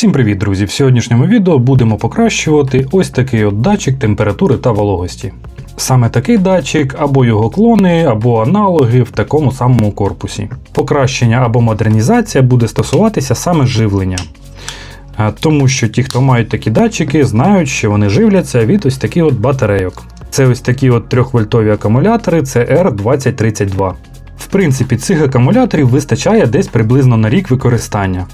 Всім привіт, друзі! В сьогоднішньому відео будемо покращувати ось такий от датчик температури та вологості. Саме такий датчик, або його клони, або аналоги в такому самому корпусі. Покращення або модернізація буде стосуватися саме живлення. Тому що ті, хто мають такі датчики, знають, що вони живляться від ось таких от батарейок. Це ось такі от 3-вольтові акумулятори CR2032. В принципі, цих акумуляторів вистачає десь приблизно на рік використання.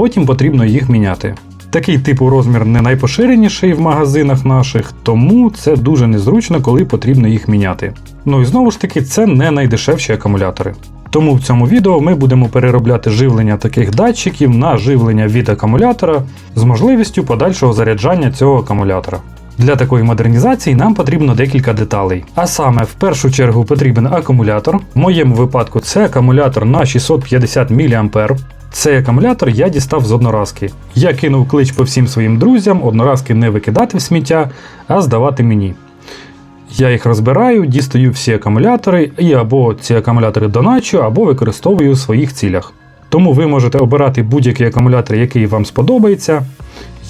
Потім потрібно їх міняти. Такий типу розмір не найпоширеніший в магазинах наших, тому це дуже незручно, коли потрібно їх міняти. Ну і знову ж таки, це не найдешевші акумулятори. Тому в цьому відео ми будемо переробляти живлення таких датчиків на живлення від акумулятора з можливістю подальшого заряджання цього акумулятора. Для такої модернізації нам потрібно декілька деталей. А саме, в першу чергу потрібен акумулятор. В моєму випадку це акумулятор на 650 мА. Цей акумулятор я дістав з одноразки. Я кинув клич по всім своїм друзям, одноразки не викидати в сміття, а здавати мені. Я їх розбираю, дістаю всі акумулятори і або ці акумулятори доначу, або використовую у своїх цілях. Тому ви можете обирати будь-який акумулятор, який вам сподобається.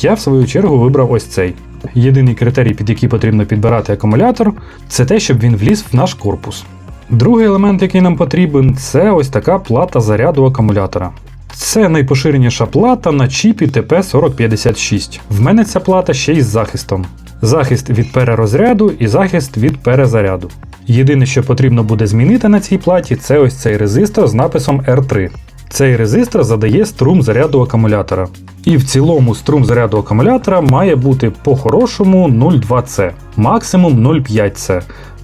Я, в свою чергу, вибрав ось цей. Єдиний критерій, під який потрібно підбирати акумулятор, це те, щоб він вліз в наш корпус. Другий елемент, який нам потрібен, це ось така плата заряду акумулятора. Це найпоширеніша плата на чіпі TP4056. В мене ця плата ще й з захистом. Захист від перерозряду і захист від перезаряду. Єдине, що потрібно буде змінити на цій платі, це ось цей резистор з написом R3. Цей резистор задає струм заряду акумулятора. І в цілому струм заряду акумулятора має бути по-хорошому 0,2C, максимум 0,5C.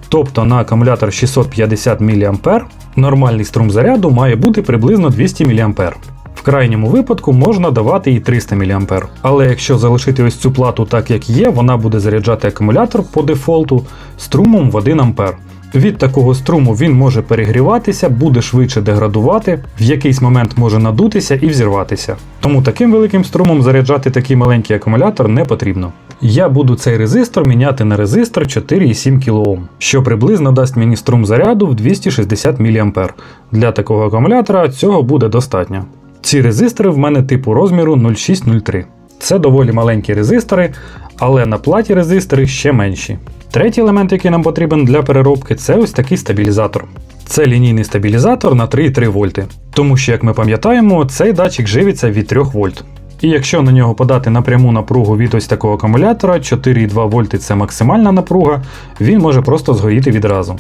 Тобто на акумулятор 650 мА нормальний струм заряду має бути приблизно 200 мА. В крайньому випадку можна давати і 300 мА. Але якщо залишити ось цю плату так, як є, вона буде заряджати акумулятор по дефолту струмом в 1 А. Від такого струму він може перегріватися, буде швидше деградувати, в якийсь момент може надутися і взірватися. Тому таким великим струмом заряджати такий маленький акумулятор не потрібно. Я буду цей резистор міняти на резистор 4,7 кОм, що приблизно дасть мені струм заряду в 260 мА. Для такого акумулятора цього буде достатньо. Ці резистори в мене типу розміру 0603. Це доволі маленькі резистори, але на платі резистори ще менші. Третій елемент, який нам потрібен для переробки, це ось такий стабілізатор. Це лінійний стабілізатор на 3,3 вольти. Тому що, як ми пам'ятаємо, цей датчик живиться від 3 вольт. І якщо на нього подати напряму напругу від ось такого акумулятора, 4,2 вольти це максимальна напруга, він може просто згоріти відразу.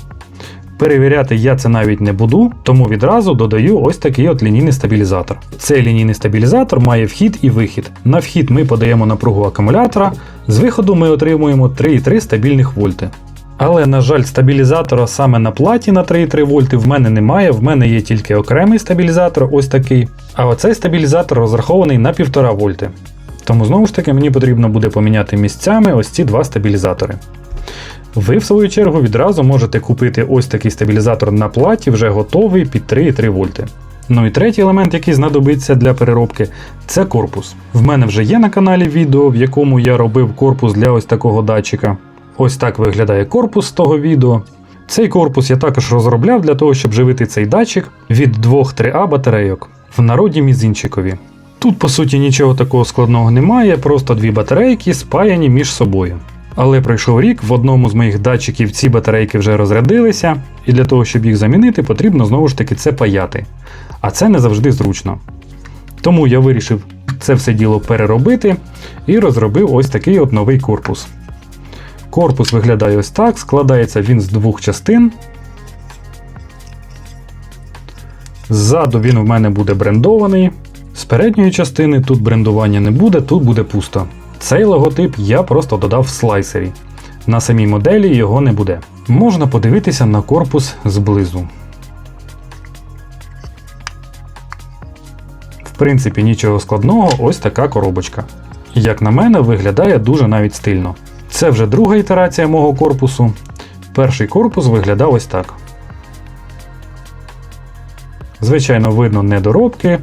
Перевіряти я це навіть не буду, тому відразу додаю ось такий от лінійний стабілізатор. Цей лінійний стабілізатор має вхід і вихід. На вхід ми подаємо напругу акумулятора, з виходу ми отримуємо 3,3 стабільних вольти. Але, на жаль, стабілізатора саме на платі на 3,3 вольти в мене немає, в мене є тільки окремий стабілізатор, ось такий. А оцей стабілізатор розрахований на 1,5 вольти. Тому знову ж таки мені потрібно буде поміняти місцями ось ці два стабілізатори. Ви, в свою чергу, відразу можете купити ось такий стабілізатор на платі, вже готовий під 3,3 вольти. Ну і третій елемент, який знадобиться для переробки, це корпус. В мене вже є на каналі відео, в якому я робив корпус для ось такого датчика. Ось так виглядає корпус з того відео. Цей корпус я також розробляв для того, щоб живити цей датчик від 2-3А батарейок в народі мізинчикові. Тут, по суті, нічого такого складного немає, просто дві батарейки спаяні між собою. Але пройшов рік, в одному з моїх датчиків ці батарейки вже розрядилися, і для того, щоб їх замінити, потрібно знову ж таки це паяти. А це не завжди зручно. Тому я вирішив це все діло переробити і розробив ось такий от новий корпус. Корпус виглядає ось так, складається він з двох частин. Ззаду він в мене буде брендований. З передньої частини тут брендування не буде, тут буде пусто. Цей логотип я просто додав в слайсері. На самій моделі його не буде. Можна подивитися на корпус зблизу. В принципі, нічого складного, ось така коробочка. Як на мене, виглядає дуже навіть стильно. Це вже друга ітерація мого корпусу. Перший корпус виглядав ось так. Звичайно, видно недоробки,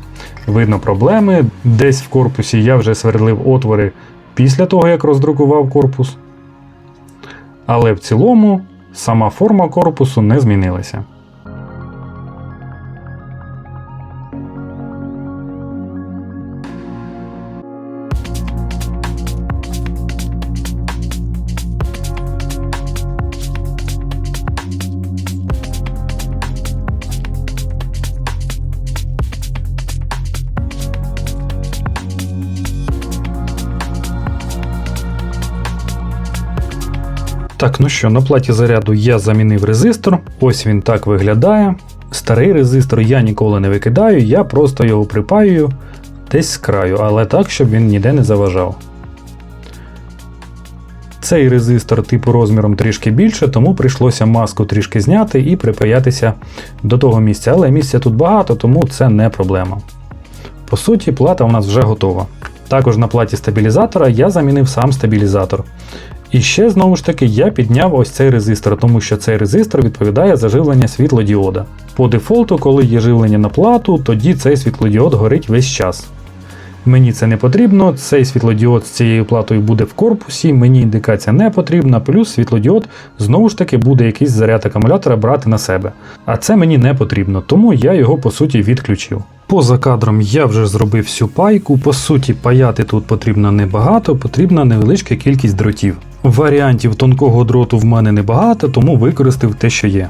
видно проблеми. Десь в корпусі я вже сверлив отвори після того, як роздрукував корпус. Але в цілому сама форма корпусу не змінилася. Так, ну що, на платі заряду я замінив резистор. Ось він так виглядає. Старий резистор я ніколи не викидаю, я просто його припаюю десь з краю, але так, щоб він ніде не заважав. Цей резистор типу розміром трішки більше, тому прийшлося маску трішки зняти і припаятися до того місця. Але місця тут багато, тому це не проблема. По суті, плата у нас вже готова. Також на платі стабілізатора я замінив сам стабілізатор. І ще знову ж таки я підняв ось цей резистор, тому що цей резистор відповідає за живлення світлодіода. По дефолту, коли є живлення на плату, тоді цей світлодіод горить весь час. Мені це не потрібно, цей світлодіод з цією платою буде в корпусі, мені індикація не потрібна, плюс світлодіод знову ж таки буде якийсь заряд акумулятора брати на себе. А це мені не потрібно, тому я його по суті відключив. Поза кадром я вже зробив всю пайку. По суті, паяти тут потрібно небагато, потрібна невеличка кількість дротів. Варіантів тонкого дроту в мене небагато, тому використав те, що є.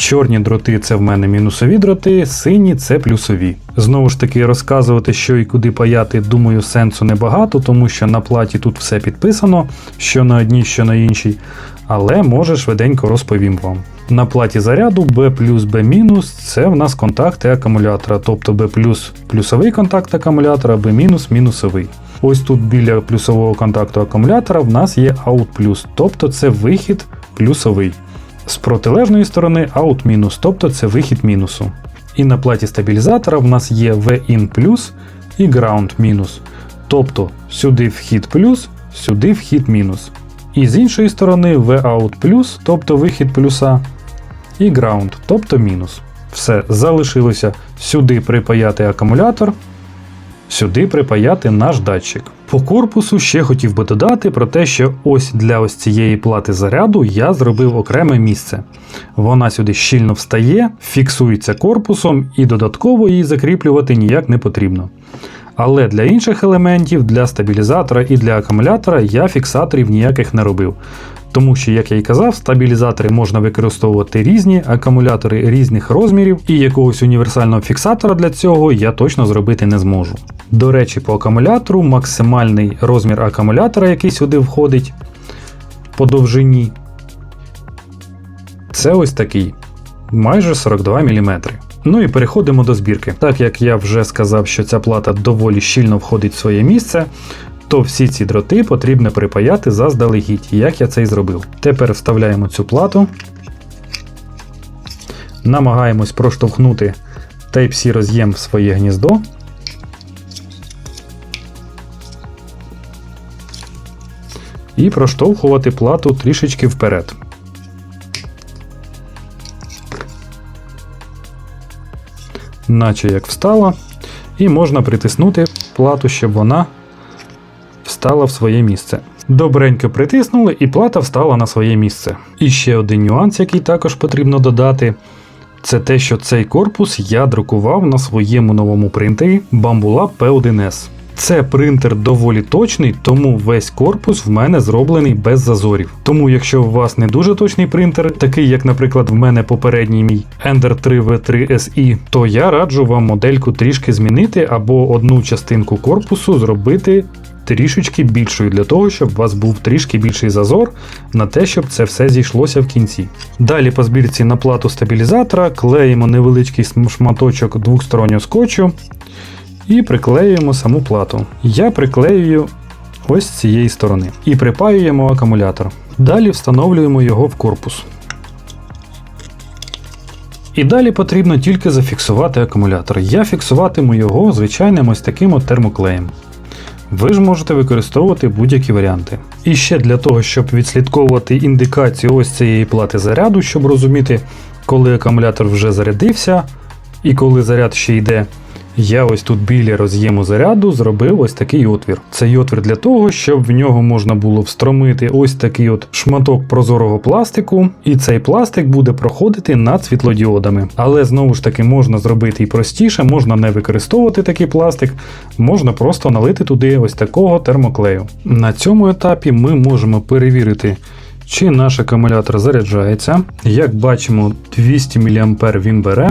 Чорні дроти це в мене мінусові дроти, сині це плюсові. Знову ж таки, розказувати, що і куди паяти, думаю, сенсу небагато, тому що на платі тут все підписано, що на одній, що на іншій. Але може швиденько розповім вам. На платі заряду B плюс B мінус це в нас контакти акумулятора, тобто B плюс плюсовий контакт акумулятора, B мінус мінусовий. Ось тут біля плюсового контакту акумулятора в нас є out тобто це вихід плюсовий. З протилежної сторони out мінус, тобто це вихід мінусу. І на платі стабілізатора в нас є V-in плюс і ground мінус. Тобто сюди вхід плюс, сюди вхід мінус. І з іншої сторони V-out плюс, тобто вихід плюса, і ground, тобто мінус. Все, залишилося сюди припаяти акумулятор, сюди припаяти наш датчик. По корпусу ще хотів би додати про те, що ось для ось цієї плати заряду я зробив окреме місце. Вона сюди щільно встає, фіксується корпусом і додатково її закріплювати ніяк не потрібно. Але для інших елементів, для стабілізатора і для акумулятора я фіксаторів ніяких не робив. Тому що, як я і казав, стабілізатори можна використовувати різні, акумулятори різних розмірів, і якогось універсального фіксатора для цього я точно зробити не зможу. До речі, по акумулятору максимальний розмір акумулятора, який сюди входить по довжині, це ось такий майже 42 мм. Ну і переходимо до збірки. Так як я вже сказав, що ця плата доволі щільно входить в своє місце, то всі ці дроти потрібно припаяти заздалегідь, як я це і зробив. Тепер вставляємо цю плату, намагаємось проштовхнути Type-C роз'єм в своє гніздо. І проштовхувати плату трішечки вперед. Наче як встала, і можна притиснути плату, щоб вона встала в своє місце. Добренько притиснули, і плата встала на своє місце. І ще один нюанс, який також потрібно додати, це те, що цей корпус я друкував на своєму новому принтері Bambula P1S. Це принтер доволі точний, тому весь корпус в мене зроблений без зазорів. Тому, якщо у вас не дуже точний принтер, такий як, наприклад, в мене попередній мій Ender 3 V3 SI, то я раджу вам модельку трішки змінити або одну частинку корпусу зробити трішечки більшою для того, щоб у вас був трішки більший зазор на те, щоб це все зійшлося в кінці. Далі по збірці на плату стабілізатора клеїмо невеличкий шматочок двохстороннього скотчу і приклеюємо саму плату. Я приклеюю ось з цієї сторони і припаюємо акумулятор. Далі встановлюємо його в корпус. І далі потрібно тільки зафіксувати акумулятор. Я фіксуватиму його звичайним ось таким от термоклеєм. Ви ж можете використовувати будь-які варіанти. І ще для того, щоб відслідковувати індикацію ось цієї плати заряду, щоб розуміти, коли акумулятор вже зарядився і коли заряд ще йде. Я ось тут біля роз'єму заряду зробив ось такий отвір. Цей отвір для того, щоб в нього можна було встромити ось такий от шматок прозорого пластику, і цей пластик буде проходити над світлодіодами. Але знову ж таки можна зробити і простіше, можна не використовувати такий пластик, можна просто налити туди ось такого термоклею. На цьому етапі ми можемо перевірити. Чи наш акумулятор заряджається. Як бачимо, 200 мА він бере,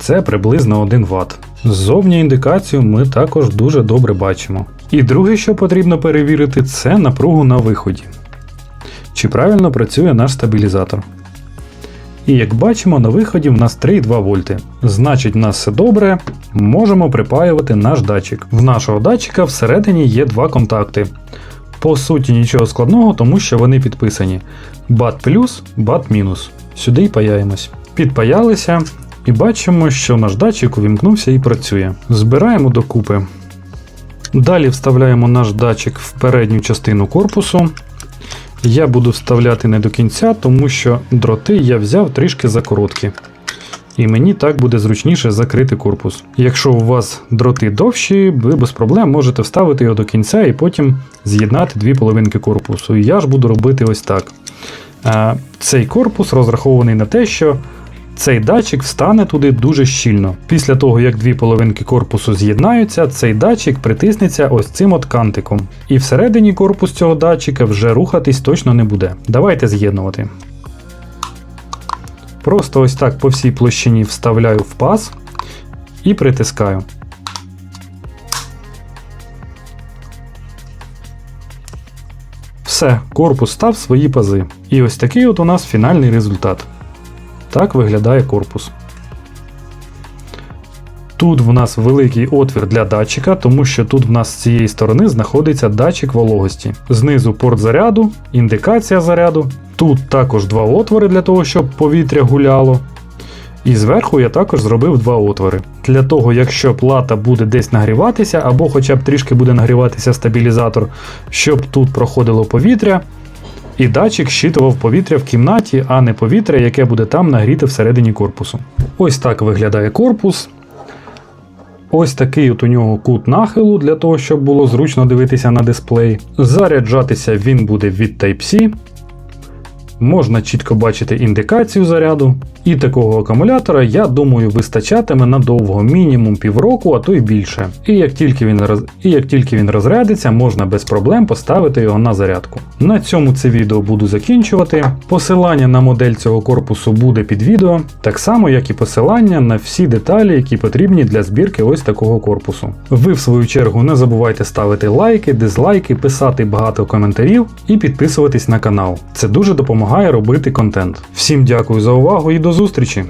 це приблизно 1 Вт. Ззовні індикацію ми також дуже добре бачимо. І друге, що потрібно перевірити, це напругу на виході. чи правильно працює наш стабілізатор. І як бачимо, на виході в нас 3,2 вольти. Значить, в нас все добре, можемо припаювати наш датчик. В нашого датчика всередині є два контакти. По суті, нічого складного, тому що вони підписані. BAT плюс, BAT мінус. Сюди й паяємось. Підпаялися і бачимо, що наш датчик увімкнувся і працює. Збираємо докупи. Далі вставляємо наш датчик в передню частину корпусу. Я буду вставляти не до кінця, тому що дроти я взяв трішки закороткі. І мені так буде зручніше закрити корпус. Якщо у вас дроти довші, ви без проблем можете вставити його до кінця і потім з'єднати дві половинки корпусу. І я ж буду робити ось так. Цей корпус розрахований на те, що цей датчик встане туди дуже щільно. Після того, як дві половинки корпусу з'єднаються, цей датчик притиснеться ось цим от кантиком. І всередині корпус цього датчика вже рухатись точно не буде. Давайте з'єднувати. Просто ось так по всій площині вставляю в паз і притискаю. Все, корпус став свої пази. І ось такий от у нас фінальний результат. Так виглядає корпус. Тут в нас великий отвір для датчика, тому що тут в нас з цієї сторони знаходиться датчик вологості. Знизу порт заряду, індикація заряду. Тут також два отвори для того, щоб повітря гуляло. І зверху я також зробив два отвори. Для того, якщо плата буде десь нагріватися, або хоча б трішки буде нагріватися стабілізатор, щоб тут проходило повітря, і датчик щитував повітря в кімнаті, а не повітря, яке буде там нагріти всередині корпусу. Ось так виглядає корпус. Ось такий от у нього кут нахилу для того, щоб було зручно дивитися на дисплей. Заряджатися він буде від Type-C. Можна чітко бачити індикацію заряду. І такого акумулятора, я думаю, вистачатиме надовго, мінімум півроку, а то й більше. І як тільки він роз... і як тільки він розрядиться, можна без проблем поставити його на зарядку. На цьому це відео буду закінчувати. Посилання на модель цього корпусу буде під відео, так само як і посилання на всі деталі, які потрібні для збірки ось такого корпусу. Ви, в свою чергу, не забувайте ставити лайки, дизлайки, писати багато коментарів і підписуватись на канал. Це дуже допомагає робити контент. Всім дякую за увагу і до зустрічі!